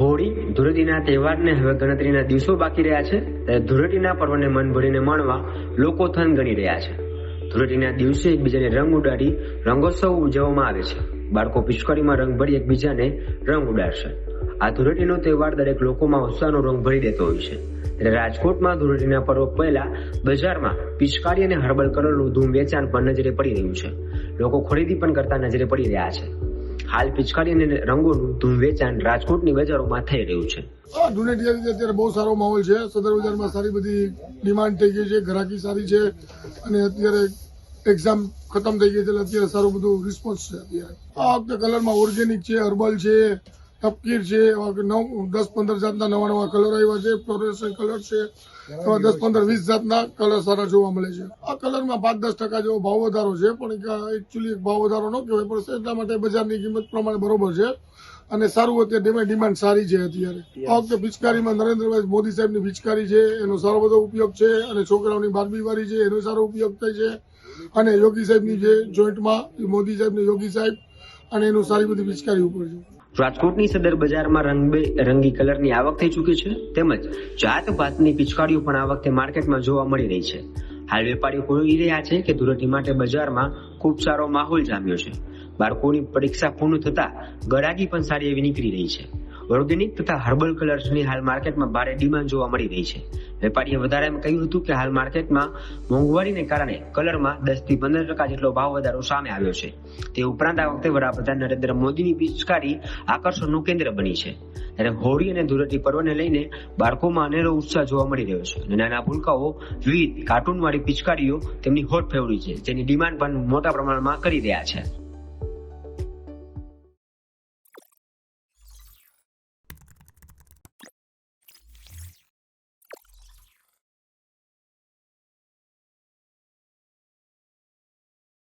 હોળી, ધૂળેટીના તહેવારને હવે ગણતરીના દિવસો બાકી રહ્યા છે, ત્યારે ધૂળેટીના પર્વને મન ભરીને માણવા લોકો થન ગણી રહ્યા છે. ધૂળેટીના દિવસે એકબીજાને રંગ ઉડાડી રંગોત્સવ ઉજવવામાં આવે છે. બાળકો પિચકારીમાં રંગ ભરી એકબીજાને રંગ ઉડાડશે. આ ધૂળેટીનો તહેવાર દરેક લોકોમાં ઉત્સાહનો રંગ ભરી દેતો હોય છે. ત્યારે રાજકોટમાં ધૂળેટીના પર્વ પહેલા બજારમાં પિચકારી અને હર્બલ કલરનું ધૂમ વેચાણ પણ નજરે પડી રહ્યું છે. લોકો ખરીદી પણ કરતા નજરે પડી રહ્યા છે. હાલ પિચકારી અને રંગોનું ધૂમ વેચાણ રાજકોટની બજારોમાં થઈ રહ્યું છે. આ ધૂળેટી અત્યારે બહુ સારો માહોલ છે. સદર બજારમાં સારી બધી ડિમાન્ડ થઈ ગઈ છે. ગ્રાહકી સારી છે. અને અત્યારે એક્ઝામ ખતમ થઈ ગઈ છે એટલે અત્યારે સારું બધું રિસ્પોન્સ છે અત્યારે. આ વખતે કલરમાં ઓર્ગેનિક છે હર્બલ છે તપકીર છે નવ, દસ, પંદર જાતના નવા નવા કલર આવ્યા છે ફ્લોરેસન કલર છે. એવા દસ, પંદર, વીસ જાતના કલર સારા જોવા મળે છે. આ કલરમાં પાંચ, દસ ટકા જેવો ભાવ વધારો છે, પણ એકચ્યુઅલી ભાવ વધારો ન કહેવાય, પણ એટલા માટે બજારની કિંમત પ્રમાણે બરોબર છે. અને સારું અત્યારે ડિમાન્ડ ડિમાન્ડ સારી છે અત્યારે. આ વખતે પિચકારીમાં નરેન્દ્રભાઈ મોદી સાહેબની પિચકારી છે, એનો સારો બધો ઉપયોગ છે, અને છોકરાઓની બારબી વાળી છે, એનો સારો ઉપયોગ થાય છે. અને યોગી સાહેબની જે જોઈન્ટમાં મોદી સાહેબને યોગી સાહેબ, અને એનું સારી બધી પિચકારી ઉપર છે. રાજકોટની સદર બજારમાં રંગબે રંગી કલરની આવક થઈ ચૂકી છે. તેમજ જાત ભાતની પિચકારીઓ પણ આ વખતે માર્કેટમાં જોવા મળી રહી છે. હાલ વેપારીઓ કહી રહ્યા છે કે ધૂળેટી માટે બજારમાં ખૂબ સારો માહોલ જામ્યો છે. બાળકોની પરીક્ષા પૂર્ણ થતા ગળાગી પણ સારી એવી નીકળી રહી છે. ઓર્ગેનિક તથા હર્બલ કલર્સની હાલ માર્કેટમાં ભારે ડિમાન્ડ જોવા મળી રહી છે. વેપારીએ વધારે એમ કહ્યું હતું કે હાલ માર્કેટમાં મોંઘવારીને કારણે કલરમાં દસથી પંદર ટકા જેટલો ભાવ વધારો સામે આવ્યો છે. તે ઉપરાંત આ વખતે વડાપ્રધાન નરેન્દ્ર મોદીની પિચકારી આકર્ષણનું કેન્દ્ર બની છે. ત્યારે હોળી અને ધૂળેટી પર્વને લઈને બાળકોમાં અનેરો ઉત્સાહ જોવા મળી રહ્યો છે અને નાના ભૂલકાઓ વિવિધ કાર્ટૂનવાળી પિચકારીઓ તેમની હોટ ફેવરી છે, જેની ડિમાન્ડ પણ મોટા પ્રમાણમાં કરી રહ્યા છે.